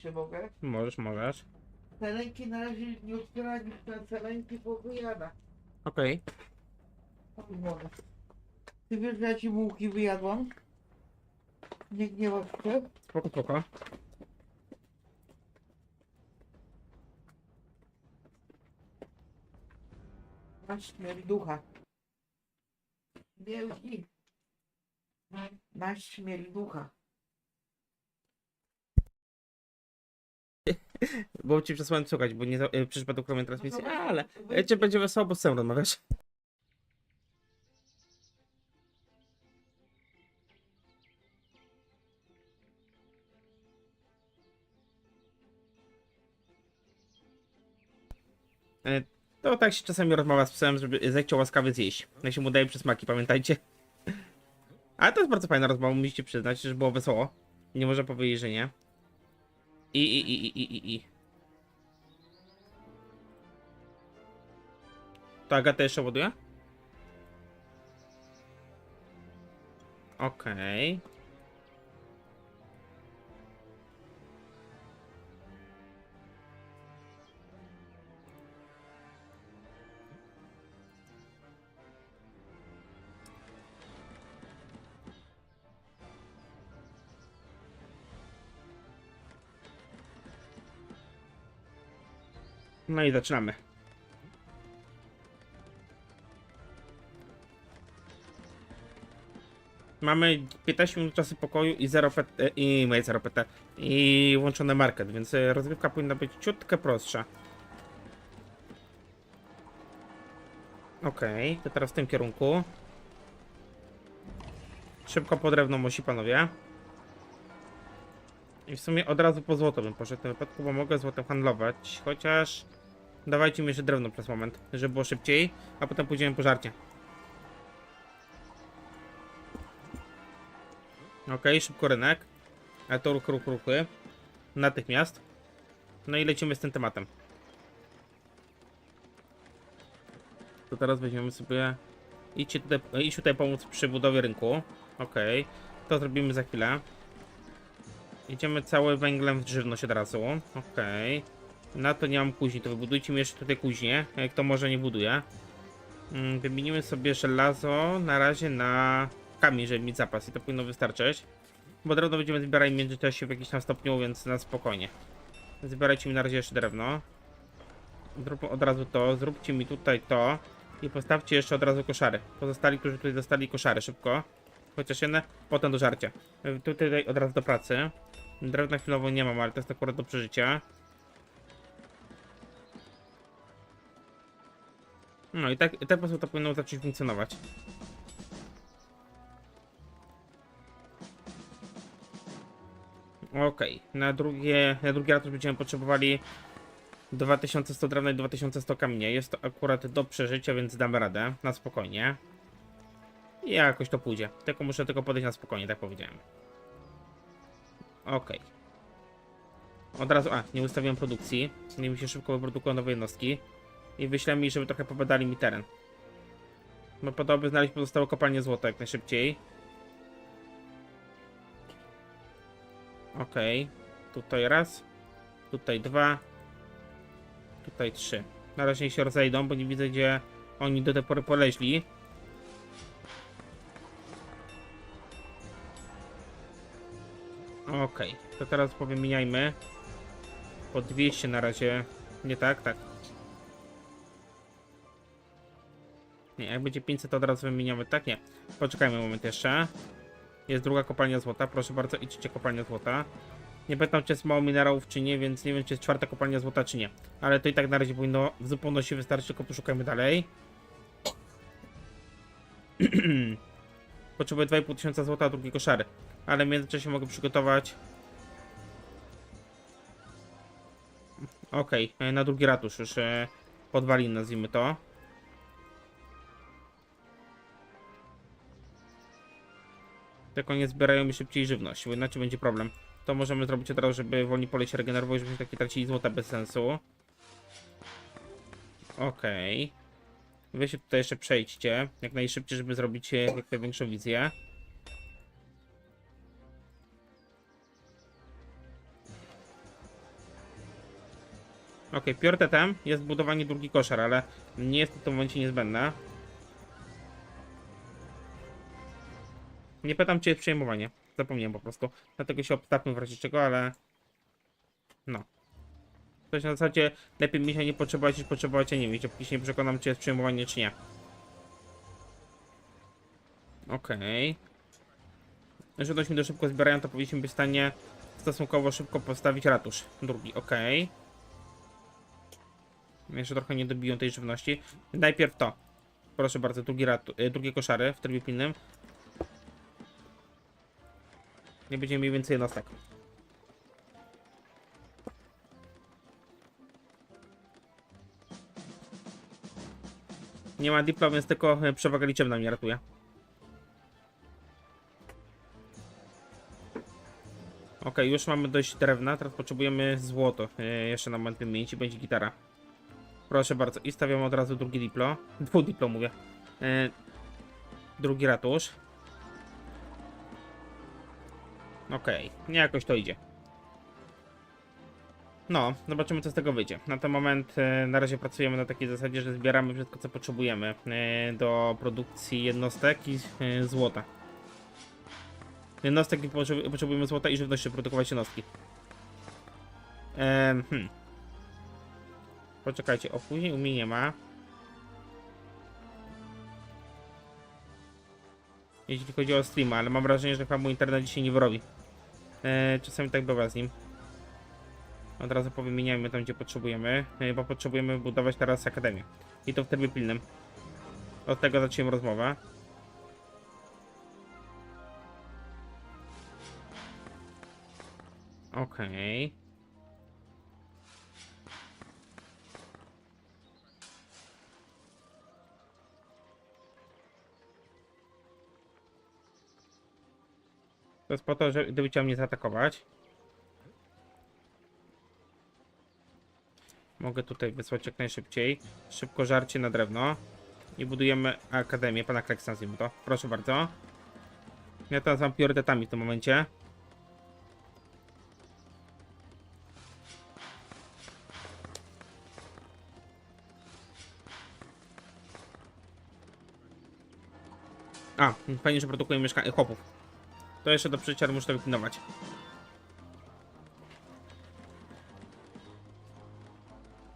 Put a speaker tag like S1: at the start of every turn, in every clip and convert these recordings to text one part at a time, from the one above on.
S1: Czy mogę?
S2: Możesz, możesz.
S1: Salenki na razie nie otwierali na salenki powyjada.
S2: Okej.
S1: Ty wiesz, że ja ci bułki wyjadłam? Nie gniewasz się?
S2: Spoko, spoko.
S1: Masz śmierć ducha. Wielki. Masz śmierć
S2: Bo ci przesłałem słuchać, bo nie y, przyszła do kolejnej transmisji, ale ja cię będzie wesoło, bo z tym rozmawiasz. E, To tak się czasami rozmawia z psem, żeby zechciał łaskawie zjeść. Jak się mu daje przysmaki, pamiętajcie. Ale to jest bardzo fajna rozmowa, musicie przyznać, że było wesoło. Nie można powiedzieć, że nie. I, i, i, i, i, i, i. To Agata No i zaczynamy. Mamy 15 minut czasu pokoju i 0 PT, i moje 0 PT i włączony market, więc e, rozgrywka powinna być ciutkę prostsza. Okej, to teraz w tym kierunku. Szybko po drewno musi panowie. I w sumie od razu po złoto bym poszedł w tym wypadku, bo mogę złotem handlować, chociaż dawajcie mi jeszcze drewno przez moment, żeby było szybciej, a potem pójdziemy po żarcie. Okej, szybko rynek. Ale to ruch, ruch, ruchy. Natychmiast. No i lecimy z tym tematem. To teraz weźmiemy sobie... Idźcie tutaj, idź tutaj pomóc przy budowie rynku. Okej. To zrobimy za chwilę. Idziemy cały węglem w żywność od razu. Okej. Na to nie mam kuźni, to wybudujcie mi jeszcze tutaj kuźnię. Jak to może nie buduje. Mm, Wymienimy sobie żelazo na razie na kamień, żeby mieć zapas i to powinno wystarczyć. Bo drewno będziemy zbierać w międzyczasie w jakimś tam stopniu, więc na spokojnie. Zbierajcie mi na razie jeszcze drewno. Zróbmy od razu to, zróbcie mi tutaj to i postawcie jeszcze od razu koszary. Pozostali, którzy tutaj dostali koszary, szybko. Chociaż jedne, potem do żarcia. Y, Tutaj od razu do pracy. Drewna chwilowo nie mam, ale to jest akurat do przeżycia. No i tak, tak po to powinno zacząć funkcjonować. Okej, na drugie, na drugi ratusz będziemy potrzebowali 2100 drewna i 2100 kamienia. Jest to akurat do przeżycia, więc damy radę, na spokojnie. I jakoś to pójdzie. Tylko muszę tylko podejść na spokojnie, tak powiedziałem. Okej. Od razu, a, nie ustawiłem produkcji. Nie mi się szybko wyprodukują nowe jednostki. I wyślę mi, żeby trochę pobadali mi teren. Bo podobno znaleźć pozostałe kopalnie złota jak najszybciej. Okej. Tutaj raz. Tutaj dwa. Tutaj trzy. Na razie się rozejdą, bo nie widzę gdzie oni do tej pory poleźli. Okej, to teraz powymieniajmy. Po 200 na razie. Nie tak, tak. Nie, jak będzie 500 to od razu wymieniamy. Tak, nie. Poczekajmy moment jeszcze. Jest druga kopalnia złota. Proszę bardzo, idźcie kopalnia złota. Nie pamiętam, czy jest mało minerałów, czy nie, więc nie wiem, czy jest czwarta kopalnia złota, czy nie. Ale to i tak na razie powinno w zupełności wystarczyć, tylko poszukajmy dalej. Potrzebuję 2500 złota, a drugiego szary. Ale w międzyczasie mogę przygotować... Okej, e, na drugi ratusz już e, podwalin, nazwijmy to. Tylko nie zbierają mi szybciej żywność, bo inaczej będzie problem. To możemy zrobić od razu, żeby wolniej pole się regenerowało, żebyśmy takie tracili złota bez sensu. Okej. Wy się tutaj jeszcze przejdźcie, jak najszybciej, żeby zrobić e, jak największą wizję. Okej, priorytetem jest budowanie drugi koszar, ale nie jest w tym momencie niezbędne. Nie pytam, jest przejmowanie. Zapomniałem po prostu. Dlatego się obstawmy w razie czego, ale... No. Coś na zasadzie lepiej mi się nie potrzebować niż potrzebować, a nie mieć, dopóki się nie przekonam, czy jest przejmowanie, czy nie. Okej. Żywność mi do szybko zbierają, to powinniśmy być w stanie stosunkowo szybko postawić ratusz. Drugi, okej. Jeszcze trochę nie dobiją tej żywności. Najpierw to. Proszę bardzo, drugi ratu, y, drugie koszary w trybie pilnym. Nie będziemy mieli więcej jednostek. Nie ma diplo, więc tylko e, przewaga liczebna mnie ratuje. Ok, już mamy dość drewna, teraz potrzebujemy złoto. E, jeszcze na moment wymienić i będzie gitara. Proszę bardzo, i stawiamy od razu drugi diplo. Dwu diplo mówię. E, drugi ratusz. Okej, nie jakoś to idzie. No, zobaczymy co z tego wyjdzie. Na ten moment e, na razie pracujemy na takiej zasadzie, że zbieramy wszystko co potrzebujemy e, do produkcji jednostek i e, złota. Jednostek potrzebujemy złota i żywności, żeby produkować jednostki. Hmm. Poczekajcie, o później u mnie nie ma. Jeśli chodzi o streama, ale mam wrażenie, że chyba mój internet dzisiaj nie wyrobi. Eee, czasami tak bywa z nim. Od razu powymieniajmy tam, gdzie potrzebujemy, e, bo potrzebujemy budować teraz akademię. I to w trybie pilnym. Od tego zaczniemy rozmowę. Okej. To jest po to, że gdyby chciał mnie zaatakować. Mogę tutaj wysłać jak najszybciej. Szybko żarcie na drewno. I budujemy akademię, pana Kleks nazwijmy to. Proszę bardzo. Ja to nazywam priorytetami w tym momencie. A, fajnie, że produkuję mieszka- chłopów. To jeszcze do przeżycia, ale muszę wypilnować.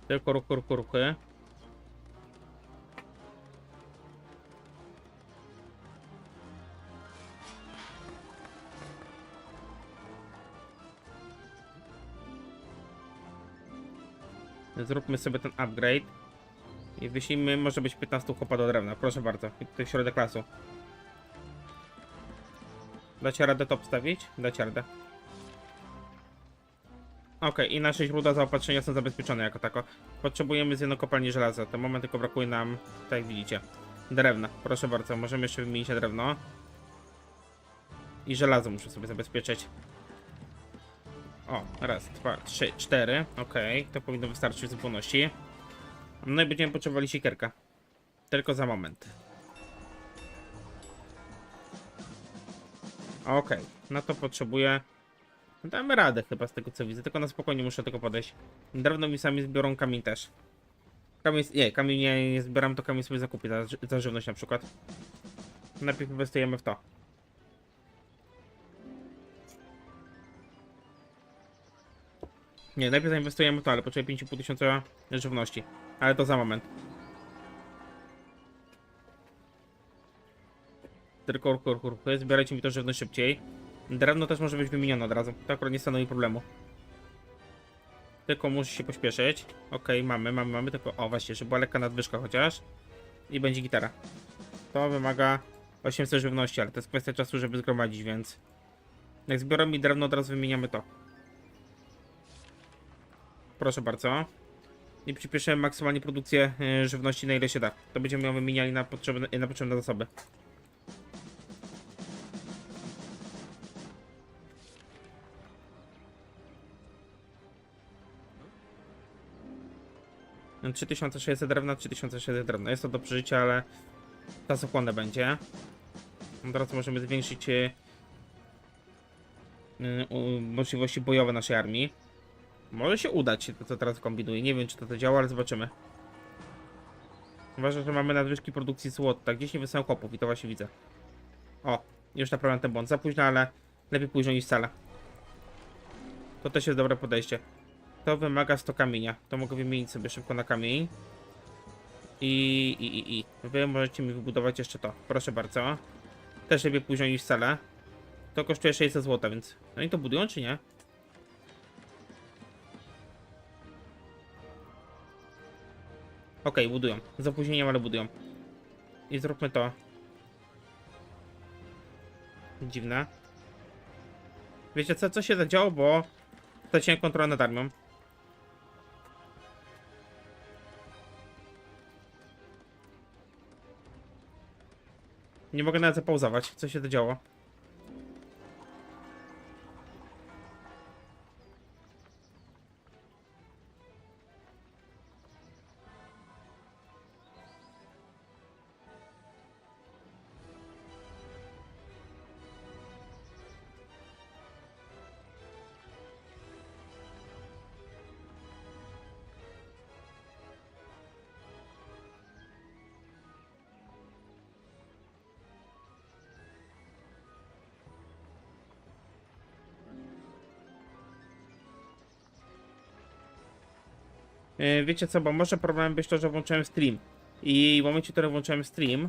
S2: Tylko ruchy, ruchy, ruchy. Zróbmy sobie ten upgrade. I wyślijmy, może być 15 chłopa do drewna. Proszę bardzo. I tutaj środek lasu. Dacie radę to obstawić? Dacie radę. Okej, i nasze źródła zaopatrzenia są zabezpieczone jako tako. Potrzebujemy z jedną kopalni żelaza. To moment tylko brakuje nam, tak jak widzicie, drewna. Proszę bardzo, możemy jeszcze wymienić drewno. I żelazo muszę sobie zabezpieczyć. O, raz, dwa, trzy, cztery. Okej, to powinno wystarczyć w zupełności. No i będziemy potrzebowali siekierka. Tylko za moment. Okej, no to potrzebuję. Damy radę chyba z tego co widzę, tylko na spokojnie muszę tego podejść. Drewno mi sami zbiorą, kamień też. Kamień, nie, kamień nie, nie zbieram, to kamień sobie zakupię za, za żywność na przykład. Najpierw inwestujemy w to. Nie, najpierw zainwestujemy w to, ale potrzebuję 5,5 tysiąca żywności. Ale to za moment. Tylko ruch, ruch, ruch. Zbierajcie mi to żywność szybciej. Drewno też może być wymienione od razu. To akurat nie stanowi problemu. Tylko musi się pośpieszyć. Okej, mamy, mamy, mamy. Tylko, o właśnie, żeby była lekka nadwyżka chociaż. I będzie gitara. To wymaga 800 żywności, ale to jest kwestia czasu, żeby zgromadzić, więc... Jak zbiorą mi drewno, od razu wymieniamy to. Proszę bardzo. I przyspieszymy maksymalnie produkcję e, żywności na ile się da. To będziemy ją wymieniali na potrzebne, na potrzebne zasoby. 3600 drewna, 3600 drewna. Jest to do przeżycia, ale czasochłonne będzie. Teraz możemy zwiększyć y, możliwości bojowe naszej armii. Może się udać to, co teraz kombinuję. Nie wiem, czy to, to działa, ale zobaczymy. Uważam, że mamy nadwyżki produkcji złota. Gdzieś nie wysłałem kopów i to właśnie widzę. O, już naprawiam ten błąd. Za późno, ale lepiej późno niż wcale. To też jest dobre podejście. To wymaga 100 kamienia. To mogę wymienić sobie szybko na kamień. I, i, i, i. Wy możecie mi wybudować jeszcze to. Proszę bardzo. Też lepiej późno niż wcale. To kosztuje 600 zł, więc... No i to budują, czy nie? Okej, budują. Z opóźnieniem, ale budują. I zróbmy to. Dziwne. Wiecie co, co się zadziało, bo straciłem kontrolę nad armią. Nie mogę nawet zapauzować. Co się to działo? Wiecie co, bo może problemem być to, że włączyłem stream. I w momencie, w którym włączyłem stream,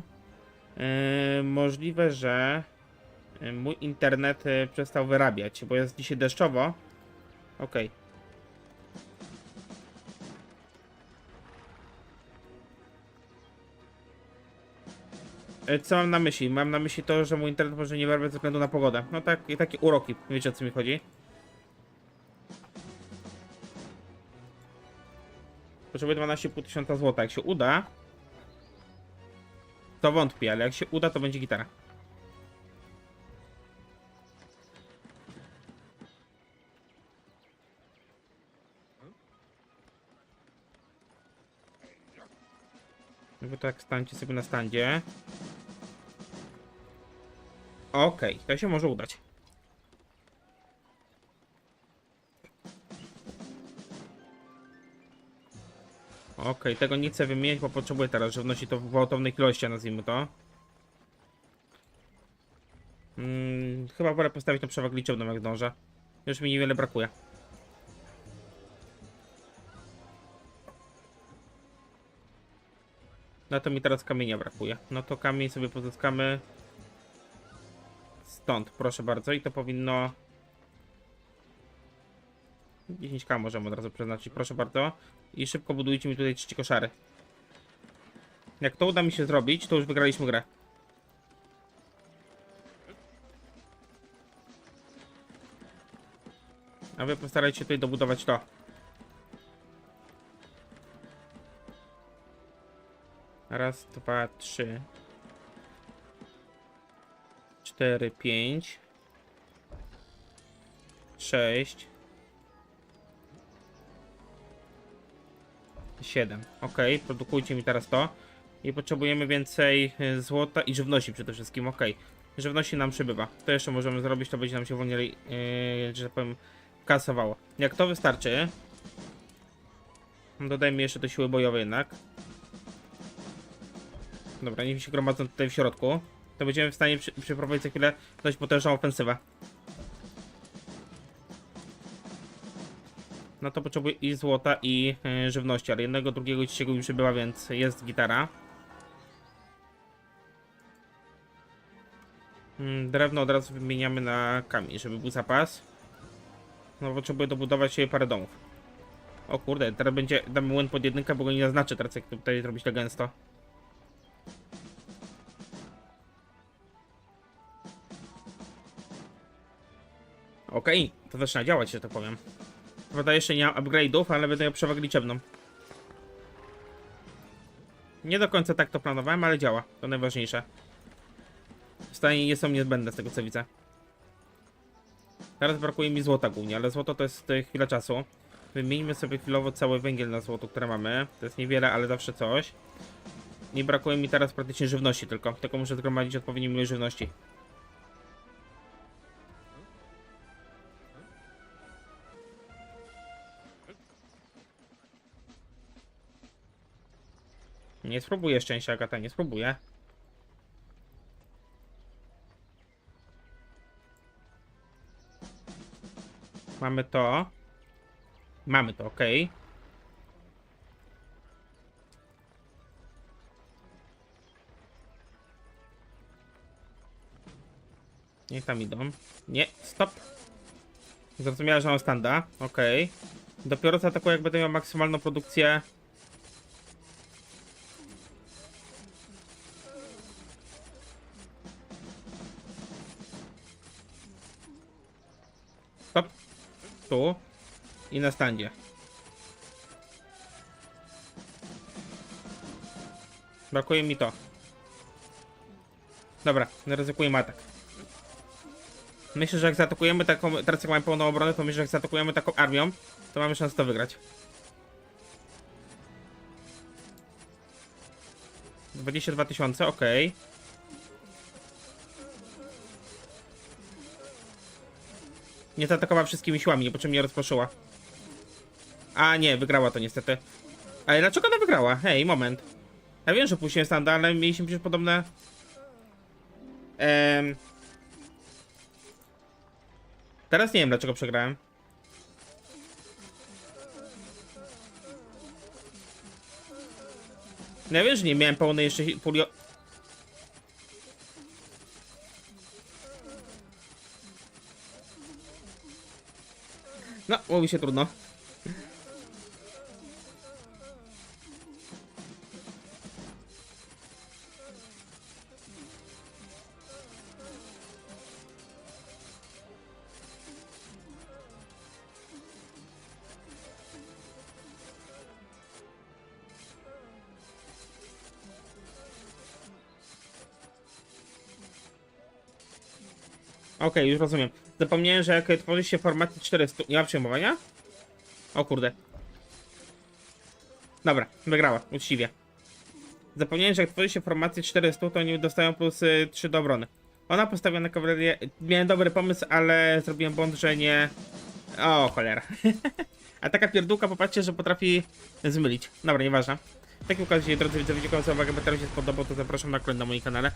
S2: e, możliwe, że e, mój internet e, przestał wyrabiać, bo jest dzisiaj deszczowo. E, Co mam na myśli? Mam na myśli to, że mój internet może nie wyrabiać ze względu na pogodę. No tak, i takie uroki, wiecie o co mi chodzi. Potrzebuję 12,5 tysiąca złota. Jak się uda, to wątpię, ale jak się uda, to będzie gitara. Wy tak stańcie sobie na standzie. Okej, to się może udać. Okej, tego nie chcę wymieniać, bo potrzebuję teraz żywności to w gwałtownej ilości, nazwijmy to. Mm, chyba wolę postawić tą przewagę liczebną, jak dążę. Już mi niewiele brakuje. No to mi teraz kamienia brakuje. No to kamień sobie pozyskamy stąd, proszę bardzo. I to powinno 10k możemy od razu przeznaczyć, proszę bardzo. I szybko budujcie mi tutaj trzeci koszary. Jak to uda mi się zrobić, to już wygraliśmy grę. A wy postarajcie się tutaj dobudować to. Raz, dwa, trzy. Cztery, pięć. Sześć. 7. Ok, produkujcie mi teraz to. I potrzebujemy więcej y, złota i żywności przede wszystkim. Ok, żywności nam przybywa. To jeszcze możemy zrobić, to będzie nam się wolniej, yy, że tak powiem, kasowało. Jak to wystarczy, dodajmy jeszcze do siły bojowej jednak. Dobra, niech się gromadzą tutaj w środku. To będziemy w stanie przy, przeprowadzić za chwilę dość potężną ofensywę. No to potrzebuję i złota, i y, żywności, ale jednego, drugiego i trzeciego przybywa, więc jest gitara. Mm, Drewno od razu wymieniamy na kamień, żeby był zapas. No potrzebuję dobudować sobie parę domów. O kurde, teraz będzie, damy młyn pod jedynkę, bo go nie zaznaczę teraz, jak tutaj zrobić to gęsto. Okej, to zaczyna działać, że tak powiem. Prawda, jeszcze nie mam upgrade'ów, ale będę miał przewagę liczebną. Nie do końca tak to planowałem, ale działa. To najważniejsze. Stanie nie są niezbędne z tego co widzę. Teraz brakuje mi złota głównie, ale złoto to jest y, chwila czasu. Wymieńmy sobie chwilowo cały węgiel na złoto, które mamy. To jest niewiele, ale zawsze coś. Nie brakuje mi teraz praktycznie żywności tylko. Tylko muszę zgromadzić odpowiednią ilość żywności. Nie spróbuję szczęścia, Agata, nie spróbuję. Mamy to. Mamy to, ok. Niech tam idą. Nie, stop. Zrozumiałem, że mam standa. Okej. Dopiero za taką jak będę miał maksymalną produkcję. Tu. I na standzie. Brakuje mi to. Dobra, ryzykujemy atak. Myślę, że jak zaatakujemy taką. Teraz jak mamy pełną obronę, to myślę, że jak zaatakujemy taką armią, to mamy szansę to wygrać. 22 tysiące, okej. Nie zaatakowała wszystkimi siłami, nie po czym mnie rozproszyła. A nie, wygrała to niestety. Ale dlaczego ona wygrała? Hej, moment. Ja wiem, że puściłem standa, ale mieliśmy przecież podobne... Em... Teraz nie wiem dlaczego przegrałem. No ja wiem, że nie miałem pełnej jeszcze hi- mówi się trudno. Okej, już rozumiem. Zapomniałem, że jak tworzy się w formacie 400... Nie ma przyjmowania? O kurde. Dobra, wygrała, uczciwie. Zapomniałem, że jak tworzy się formację 400, to oni dostają plus y, 3 do obrony. Ona postawia na kawalerię. Miałem dobry pomysł, ale zrobiłem błąd, że nie. O, cholera. A taka pierdółka, popatrzcie, że potrafi zmylić. Dobra, nieważne. W takim razie, drodzy widzowie, dziękuję za uwagę. Materiał się spodobał, to zapraszam na kolejny na moim kanale.